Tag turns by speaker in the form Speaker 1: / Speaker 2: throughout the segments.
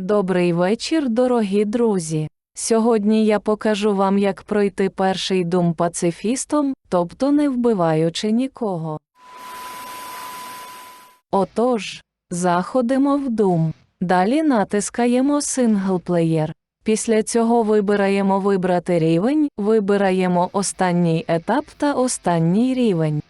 Speaker 1: Добрий вечір, дорогі друзі. Сьогодні я покажу вам, як пройти перший дум пацифістом, тобто не вбиваючи нікого. Отож, заходимо в дум. Далі натискаємо синглплеєр. Після цього вибираємо вибрати рівень, вибираємо останній етап та останній рівень.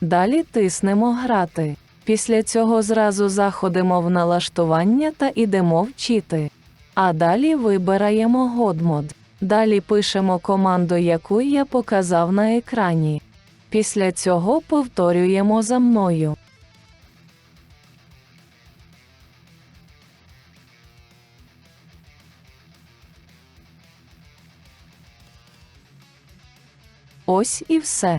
Speaker 1: Далі тиснемо Грати. Після цього зразу заходимо в налаштування та ідемо вчити. А далі вибираємо Годмод. Далі пишемо команду, яку я показав на екрані. Після цього повторюємо за мною. Ось і все.